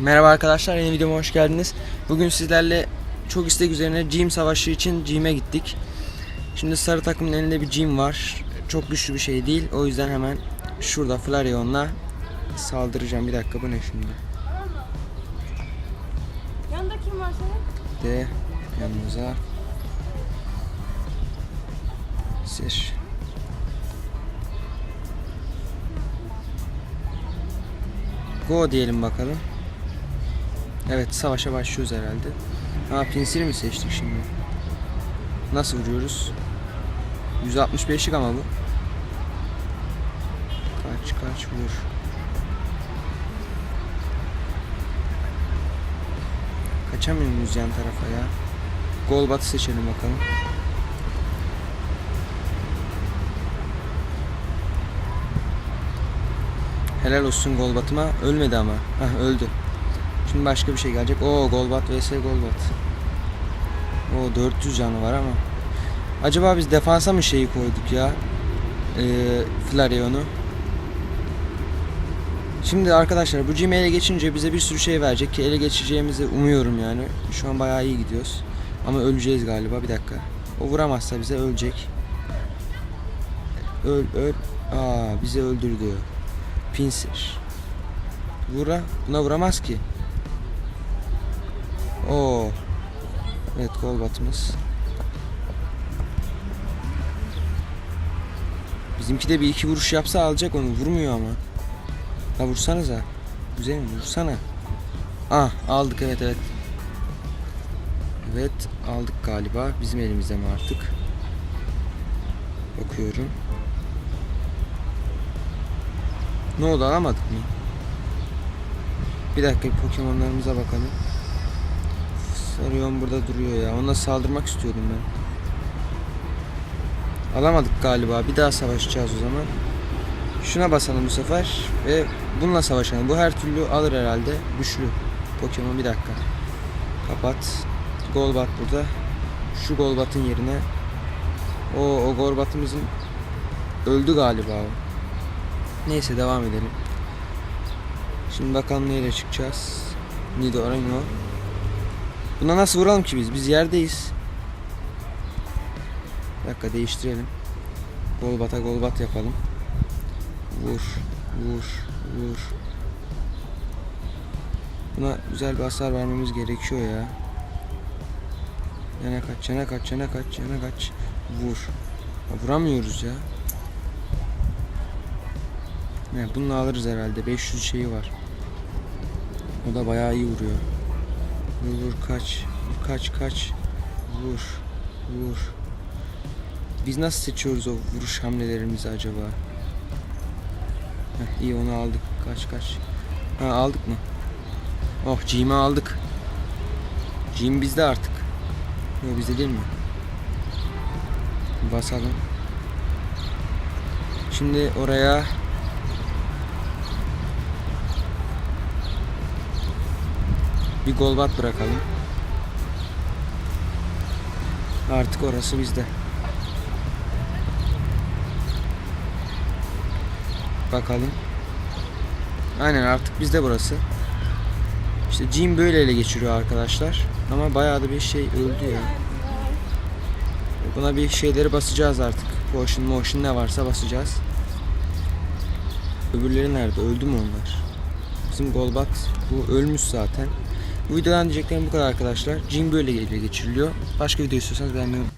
Merhaba arkadaşlar, yeni videoma hoş geldiniz. Bugün sizlerle çok istek üzerine Gym savaşı için Gym'e gittik. Şimdi sarı takımın elinde bir Gym var. Çok güçlü bir şey değil. O yüzden hemen şurada Flarion'la saldıracağım. Bir dakika bu ne şimdi? Yanında kim var senin? De yanımıza. Sir. Go diyelim bakalım. Evet savaşa başlıyoruz herhalde. Ha pinsiri mi seçtik şimdi? Nasıl vuruyoruz? 165'lik ama bu. Kaç kaç vur. Kaçamıyor muyuz yan tarafa ya? Gol batı seçelim bakalım. Helal olsun gol batıma. Ölmedi ama. Hah öldü. Şimdi başka bir şey gelecek. Oo Golbat vs Golbat. O 400 canı var ama. Acaba biz defansa mı şeyi koyduk ya? Ee, Flarion'u. Şimdi arkadaşlar bu Gmail'e geçince bize bir sürü şey verecek ki ele geçeceğimizi umuyorum yani. Şu an bayağı iyi gidiyoruz. Ama öleceğiz galiba bir dakika. O vuramazsa bize ölecek. Öl öl. Aa bizi öldürdü. Pinsir. Vura. Buna vuramaz ki. Oo. Evet gol batımız. Bizimki de bir iki vuruş yapsa alacak onu. Vurmuyor ama. Ha vursanıza. Güzel mi? Vursana. Ah aldık evet evet. Evet aldık galiba. Bizim elimizde mi artık? Bakıyorum. Ne oldu alamadık mı? Bir dakika Pokemon'larımıza bakalım. Sarıyon burada duruyor ya. Ona saldırmak istiyordum ben. Alamadık galiba. Bir daha savaşacağız o zaman. Şuna basalım bu sefer ve bununla savaşalım. Bu her türlü alır herhalde. Güçlü. Pokemon bir dakika. Kapat. Golbat burada. Şu Golbat'ın yerine o o Golbat'ımızın öldü galiba o. Neyse devam edelim. Şimdi bakalım neyle çıkacağız. Nidorino. Buna nasıl vuralım ki biz? Biz yerdeyiz. Bir dakika değiştirelim. Golbat'a golbat yapalım. Vur, vur, vur. Buna güzel bir hasar vermemiz gerekiyor ya. Yana kaç, yana kaç, yana kaç, yana kaç. Vur. Ha, vuramıyoruz ya. Ne, bununla alırız herhalde. 500 şeyi var. O da bayağı iyi vuruyor. Vur kaç. Vur, kaç kaç. Vur. Vur. Biz nasıl seçiyoruz o vuruş hamlelerimizi acaba? Heh, iyi onu aldık. Kaç kaç. Ha aldık mı? Oh Jim'i aldık. Jim bizde artık. Yok bizde değil mi? Basalım. Şimdi oraya bir golbat bırakalım. Artık orası bizde. Bakalım. Aynen artık bizde burası. İşte Jim böyle ele geçiriyor arkadaşlar. Ama bayağı da bir şey öldü ya. Buna bir şeyleri basacağız artık. Potion motion ne varsa basacağız. Öbürleri nerede? Öldü mü onlar? Bizim Golbat bu ölmüş zaten. Bu videodan diyeceklerim bu kadar arkadaşlar. Jim böyle geçiriliyor. Başka video istiyorsanız beğenmeyi unutmayın.